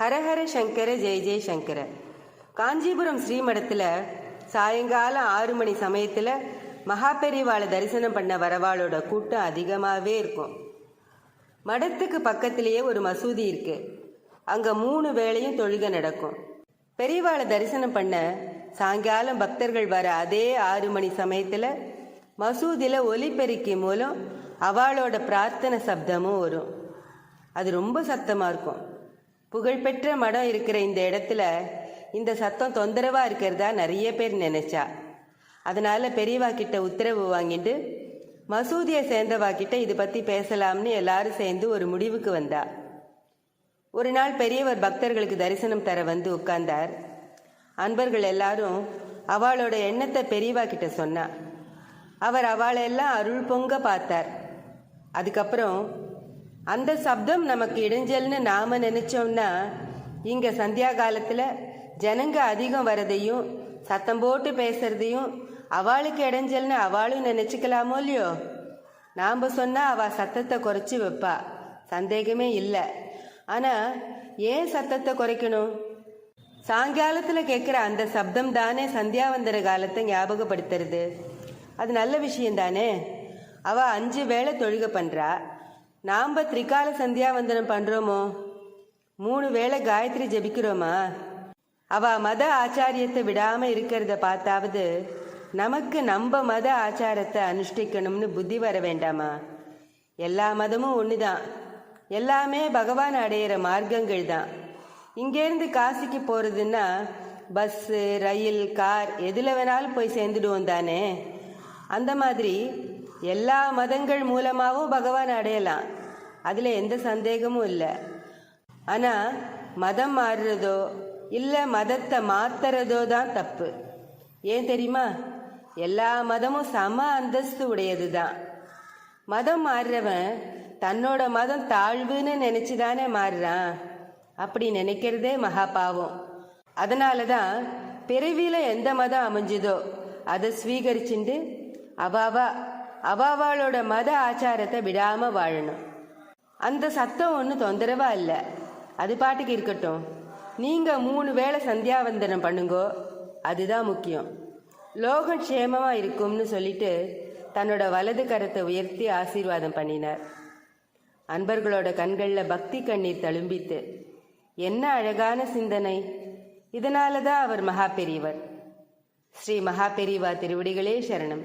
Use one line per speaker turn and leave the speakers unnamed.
ஹரஹர சங்கர ஜெய ஜெய சங்கர. காஞ்சிபுரம் ஸ்ரீமடத்தில் சாயங்காலம் ஆறு மணி சமயத்தில் மகாபெரிவாளை தரிசனம் பண்ண வரவாளோட கூட்டம் அதிகமாகவே இருக்கும். மடத்துக்கு பக்கத்திலேயே ஒரு மசூதி இருக்கு. அங்கே மூணு வேளையும் தொழுகை நடக்கும். பெரியவாளை தரிசனம் பண்ண சாயங்காலம் பக்தர்கள் வர அதே ஆறு மணி சமயத்தில் மசூதியில் ஒலிபெருக்கி மூலம் அவளோட பிரார்த்தனை சப்தமும் வரும். அது ரொம்ப சத்தமாக இருக்கும். புகழ்பெற்ற மடம் இருக்கிற இந்த இடத்துல இந்த சத்தம் தொந்தரவா இருக்கிறதா நிறைய பேர் நினைச்சா. அதனால பெரியவா கிட்ட உத்தரவு வாங்கிட்டு மசூதியை சேர்ந்தவா கிட்ட இது பத்தி பேசலாம்னு எல்லாரும் சேர்ந்து ஒரு முடிவுக்கு வந்தா. ஒரு நாள் பெரியவர் பக்தர்களுக்கு தரிசனம் தர வந்து உட்கார்ந்தார். அன்பர்கள் எல்லாரும் அவளோட எண்ணத்தை பெரியவா கிட்ட சொன்னா. அவர் அவளெல்லாம் அருள் பொங்க பார்த்தார். அதுக்கப்புறம் அந்த சப்தம் நமக்கு இடைஞ்சல்னு நாம நினைச்சோம்னா இங்க சந்தியா காலத்துல ஜனங்க அதிகம் வரதையும் சத்தம் போட்டு பேசுறதையும் அவளுக்கு இடைஞ்சல்னு அவளும் நினைச்சுக்கலாமோ இல்லையோ? நாம் சொன்னா அவ சத்தத்தை குறைச்சி வைப்பா. சந்தேகமே இல்லை. ஆனா ஏன் சத்தத்தை குறைக்கணும்? சாயங்காலத்துல கேட்குற அந்த சப்தம் தானே சந்தியாவந்தர காலத்தை ஞாபகப்படுத்துறது. அது நல்ல விஷயம் தானே அவ அஞ்சு வேளை தொழுக பண்றா. நாம் திரிகால சந்தியாவந்தனம் பண்றோமோ? மூணு வேளை காயத்ரி ஜெபிக்கிறோமா? அவ மத ஆச்சாரியத்தை விடாம இருக்கிறத பார்த்தாவது நமக்கு நம்ம மத ஆச்சாரத்தை அனுஷ்டிக்கணும்னு புத்தி வர வேண்டாமா? எல்லா மதமும் ஒண்ணுதான். எல்லாமே பகவான் அடையிற மார்க்கங்கள் தான் இங்கேருந்து காசிக்கு போறதுன்னா பஸ்ஸு ரயில் கார் எதில் வேணாலும் போய் சேர்ந்துடுவோம் தானே? அந்த மாதிரி எல்லா மதங்கள் மூலமாகவும் பகவான் அடையலாம். அதில் எந்த சந்தேகமும் இல்லை. ஆனால் மதம் மாறுறதோ இல்லை மதத்தை மாத்துறதோ தான் தப்பு. ஏன் தெரியுமா? எல்லா மதமும் சம அந்தஸ்து உடையது தான். மதம் மாறுறவன் தன்னோட மதம் தாழ்வுன்னு நினச்சி தானே மாறுறான். அப்படி நினைக்கிறதே மகா பாவம் அதனால தான் பிறவியில் எந்த மதம் அமைஞ்சுதோ அதை ஸ்வீகரிச்சுண்டு அவாவா அவாவாளோட மத ஆச்சாரத்தை விடாம வாழணும். அந்த சத்தம் ஒன்றும் தொந்தரவா இல்லை. அது பாட்டுக்கு இருக்கட்டும். நீங்க மூணு வேளை சந்தியாவந்தனம் பண்ணுங்கோ அதுதான் முக்கியம். லோகம் க்ஷேமமா இருக்கும்னு சொல்லிட்டு தன்னோட வலது கரத்தை உயர்த்தி ஆசீர்வாதம் பண்ணினார். அன்பர்களோட கண்களில் பக்தி கண்ணீர் தழும்பித்து என்ன அழகான சிந்தனை. இதனால தான் அவர் மகா பெரியவர். ஸ்ரீ மகா பெரியவா திருவடிகளே சரணம்.